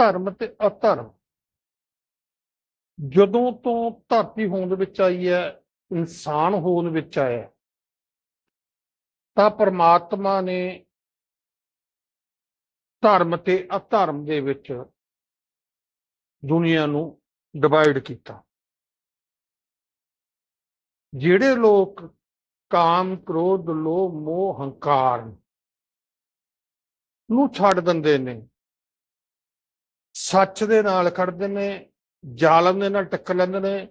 ਧਰਮ ਤੇ ਅਧਰਮ। ਜਦੋਂ ਤੋਂ ਧਰਤੀ ਹੋਂਦ ਵਿੱਚ ਆਈ ਹੈ, ਇਨਸਾਨ ਹੋਂਦ ਵਿੱਚ ਆਇਆ ਤਾਂ ਪਰਮਾਤਮਾ ਨੇ ਧਰਮ ਤੇ ਅਧਰਮ ਦੇ ਵਿੱਚ ਦੁਨੀਆ ਨੂੰ ਡਿਵਾਈਡ ਕੀਤਾ। ਜਿਹੜੇ ਲੋਕ ਕਾਮ, ਕ੍ਰੋਧ, ਲੋਭ, ਮੋਹ, ਹੰਕਾਰ ਨੂੰ ਛੱਡ ਦਿੰਦੇ ਨੇ ਸੱਚ ਦੇ ਨਾਲ ਖੜਦੇ ਨੇ, ਜ਼ਾਲਮ ਦੇ ਨਾਲ ਟੱਕਰ ਲੈਂਦੇ ਨੇ,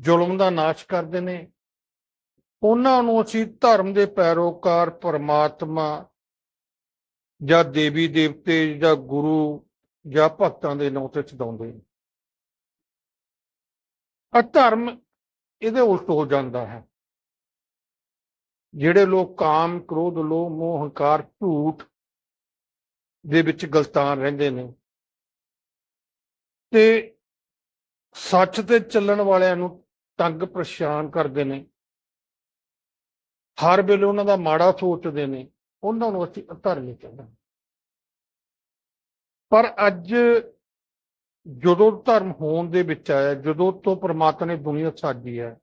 ਜ਼ੁਲਮ ਦਾ ਨਾਸ਼ ਕਰਦੇ ਨੇ। ਉਹਨਾਂ ਨੂੰ ਅਸੀਂ ਧਰਮ ਦੇ ਪੈਰੋਕਾਰ, ਪਰਮਾਤਮਾ ਜਾਂ ਦੇਵੀ ਦੇਵਤੇ ਜਾਂ ਗੁਰੂ ਜਾਂ ਭਗਤਾਂ ਦੇ ਨਾਂ ਤੇ ਚਦਾਉਂਦੇ ਨੇ। ਅਧਰਮ ਇਹਦੇ ਉਲਟ ਹੋ ਜਾਂਦਾ ਹੈ। ਜਿਹੜੇ ਲੋਕ ਕਾਮ, ਕ੍ਰੋਧ, ਲੋਭ, ਮੋਹ, ਹੰਕਾਰ, ਝੂਠ ਦੇ ਵਿੱਚ ਗਲਤਾਨ ਰਹਿੰਦੇ ਨੇ ਤੇ ਸੱਚ ਤੇ ਚੱਲਣ ਵਾਲਿਆਂ ਨੂੰ ਤੰਗ ਪਰੇਸ਼ਾਨ ਕਰਦੇ ਨੇ ਹਰ ਵੇਲੇ ਉਹਨਾਂ ਦਾ ਮਾੜਾ ਸੋਚਦੇ ਨੇ, ਉਹਨਾਂ ਨੂੰ ਅਸੀਂ ਅਧਰਮੀ ਕਹਿੰਦੇ ਹਾਂ। ਪਰ ਅੱਜ ਜਦੋਂ ਧਰਮ ਹੋਣ ਦੇ ਵਿੱਚ ਆਇਆ, ਜਦੋਂ ਤੋਂ ਪ੍ਰਮਾਤਮਾ ਨੇ ਦੁਨੀਆ ਸਾਜੀ ਹੈ,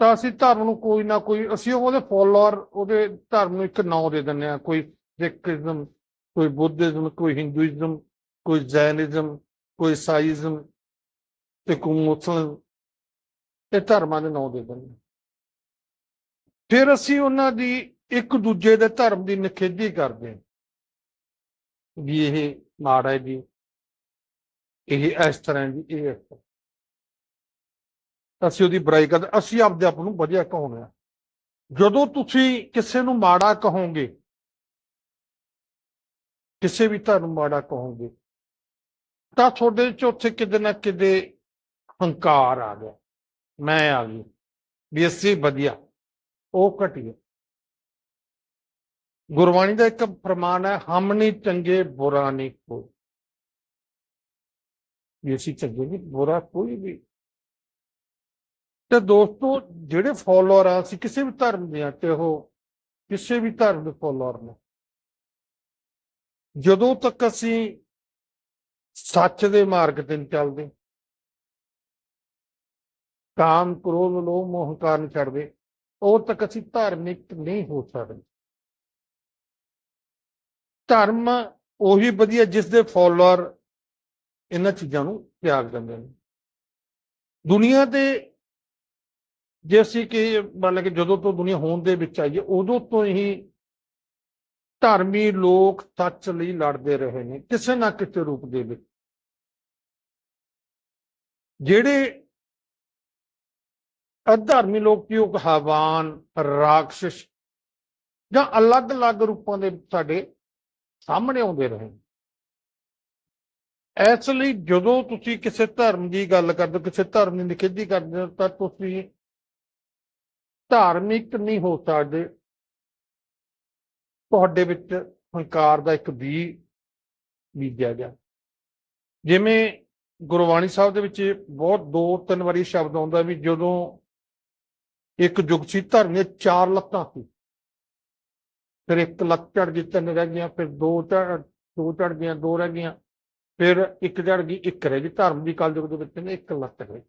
ਤਾਂ ਅਸੀਂ ਧਰਮ ਨੂੰ ਕੋਈ ਨਾ ਕੋਈ, ਅਸੀਂ ਉਹਦੇ ਫੋਲੋਅਰ ਉਹਦੇ ਧਰਮ ਨੂੰ ਇੱਕ ਨਾਂ ਦੇ ਦਿੰਦੇ ਆ ਕੋਈ ਸਿੱਖੀਜ਼ਮ ਕੋਈ ਬੁੱਧਿਜ਼ਮ, ਕੋਈ ਹਿੰਦੂਇਜ਼ਮ ਕੋਈ ਜੈਨਿਜ਼ਮ, ਕੋਈ ਸਾਈਜ਼ਮ ਤੇ ਕੋਈ ਮੁਸਲਮ ਇਹ ਧਰਮਾਂ ਦੇ ਨਾਂ ਦੇ ਦਿੰਦੇ ਫਿਰ ਅਸੀਂ ਉਹਨਾਂ ਦੀ ਇੱਕ ਦੂਜੇ ਦੇ ਧਰਮ ਦੀ ਨਿਖੇਧੀ ਕਰਦੇ ਹਾਂ ਵੀ ਇਹ ਮਾੜਾ ਹੈ ਜੀ, ਇਹ ਇਸ ਤਰ੍ਹਾਂ ਹੈ ਜੀ, ਇਹ ਇਸ ਤਰ੍ਹਾਂ। ਅਸੀਂ ਉਹਦੀ ਬੁਰਾਈ ਕਰਦੇ ਅਸੀਂ ਆਪਦੇ ਆਪ ਨੂੰ ਵਧੀਆ ਕਹਾਉਂਦੇ ਆ ਜਦੋਂ ਤੁਸੀਂ ਕਿਸੇ ਨੂੰ ਮਾੜਾ ਕਹੋਗੇ, ਕਿਸੇ ਵੀ ਧਰਮ ਮਾੜਾ ਕਹੋਗੇ ਤਾਂ ਤੁਹਾਡੇ ਚ ਉੱਥੇ ਕਿਤੇ ਨਾ ਕਿਤੇ ਹੰਕਾਰ ਆ ਗਿਆ। ਮੈਂ ਆ ਗਈ। ਵੀ ਅਸੀਂ ਵਧੀਆ। ਉਹ ਘਟਿਆ। ਗੁਰਬਾਣੀ ਦਾ ਇੱਕ ਪ੍ਰਮਾਣ ਹੈ, ਹਮ ਨਹੀਂ ਚੰਗੇ, ਬੁਰਾ ਨਹੀਂ ਕੋਈ। ਵੀ ਅਸੀਂ ਚੰਗੇ ਨਹੀਂ ਬੁਰਾ ਕੋਈ ਵੀ। ਤੇ ਦੋਸਤੋ, ਜਿਹੜੇ ਫੋਲੋਅਰ ਆ, ਅਸੀਂ ਕਿਸੇ ਵੀ ਧਰਮ ਦੇ ਆ ਤੇ ਉਹ ਕਿਸੇ ਵੀ ਧਰਮ ਦੇ ਫੋਲੋਅਰ ਨੇ। ਜਦੋਂ ਤੱਕ ਅਸੀਂ ਸੱਚ ਦੇ ਮਾਰਗ ਤੇ ਚੱਲਦੇ। ਕਾਮ ਕ੍ਰੋਧ ਲੋਭ ਮੋਹ ਹੰਕਾਰ ਛੱਡਦੇ ਉਹ ਤੱਕ ਅਸੀਂ ਧਾਰਮਿਕ ਨਹੀਂ ਹੋ ਸਕਦੇ। ਧਰਮ ਉਹੀ ਵਧੀਆ ਜਿਸ ਦੇ ਫੋਲੋਅਰ ਇਹਨਾਂ ਚੀਜ਼ਾਂ ਨੂੰ ਤਿਆਗ ਦਿੰਦੇ ਨੇ। ਦੁਨੀਆ ਦੇ ਜੇ ਅਸੀਂ ਕਿ ਮੰਨ ਕਿ ਜਦੋਂ ਤੋਂ ਦੁਨੀਆ ਹੋਣ ਦੇ ਵਿੱਚ ਆਈ ਹੈ, ਉਦੋਂ ਤੋਂ ਹੀ ਧਰਮੀ ਲੋਕ ਸੱਚ ਲਈ ਲੜਦੇ ਰਹੇ ਨੇ, ਕਿਸੇ ਨਾ ਕਿਸੇ ਰੂਪ ਦੇ ਵਿੱਚ। ਜਿਹੜੇ ਅਧਰਮੀ ਲੋਕ ਕੀ ਉਹ ਹਵਾਨ ਰਾਖਸ਼ ਜਾਂ ਅਲੱਗ-ਅਲੱਗ ਰੂਪਾਂ ਦੇ ਸਾਡੇ ਸਾਹਮਣੇ ਆਉਂਦੇ ਰਹੇ ਇਸ ਲਈ ਜਦੋਂ ਤੁਸੀਂ ਕਿਸੇ ਧਰਮ ਦੀ ਗੱਲ ਕਰਦੇ ਹੋ, ਕਿਸੇ ਧਰਮ ਦੀ ਨਿਖੇਧੀ ਕਰਦੇ ਹੋ, ਤਾਂ ਤੁਸੀਂ ਧਾਰਮਿਕ ਨਹੀਂ ਹੋ ਸਕਦੇ। ਤੁਹਾਡੇ ਵਿੱਚ ਹੰਕਾਰ ਦਾ ਇੱਕ ਬੀ ਬੀਜਿਆ ਗਿਆ। ਜਿਵੇਂ ਗੁਰਬਾਣੀ ਸਾਹਿਬ ਦੇ ਵਿੱਚ ਬਹੁਤ ਦੋ ਤਿੰਨ ਵਾਰੀ ਸ਼ਬਦ ਆਉਂਦਾ ਵੀ ਜਦੋਂ ਇੱਕ ਯੁੱਗ ਸੀ ਧਰਮ ਦੀਆਂ ਚਾਰ ਲੱਤਾਂ ਸੀ। ਫਿਰ ਇੱਕ ਲੱਤ ਝੜ ਗਈ, ਤਿੰਨ ਰਹਿ ਗਈਆਂ, ਫਿਰ ਦੋ ਝੜ ਦੋ ਝੜ ਗਈਆਂ, ਦੋ ਰਹਿ ਗਈਆਂ। ਫਿਰ ਇੱਕ ਝੜ ਗਈ, ਇੱਕ ਰਹਿ ਗਈ। ਧਰਮ ਦੀ ਕਲਯੁਗ ਦੇ ਵਿੱਚ ਨੇ ਇੱਕ ਲੱਤ ਰਹਿ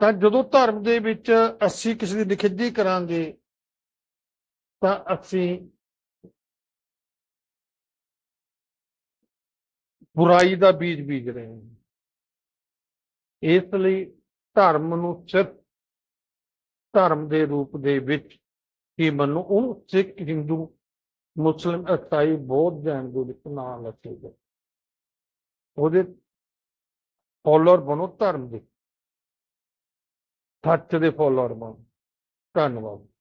ਤਾਂ ਜਦੋਂ ਧਰਮ ਦੇ ਵਿੱਚ ਅਸੀਂ ਕਿਸੇ ਦੀ ਨਿਖੇਧੀ ਕਰਾਂਗੇ ਤਾਂ ਅਸੀਂ ਬੁਰਾਈ ਦਾ ਬੀਜ ਬੀਜ ਰਹੇ ਹਾਂ। ਇਸ ਲਈ ਧਰਮ ਨੂੰ ਸਿਰਫ ਧਰਮ ਦੇ ਰੂਪ ਦੇ ਵਿੱਚ ਹੀ ਮੰਨੋ। ਉਹ ਸਿੱਖ ਹਿੰਦੂ, ਮੁਸਲਿਮ ਇਸਾਈ ਬੌਧ ਜੈਨ ਦੇ ਵਿੱਚ ਨਾ ਲੱਗੇ ਉਹਦੇ ਫੋਲੋਅਰ ਬਣੋ ਧਰਮ ਦੇ। ਸੱਚ ਦੇ ਫੋਲੋਅਰ ਬਣੋ। ਧੰਨਵਾਦ।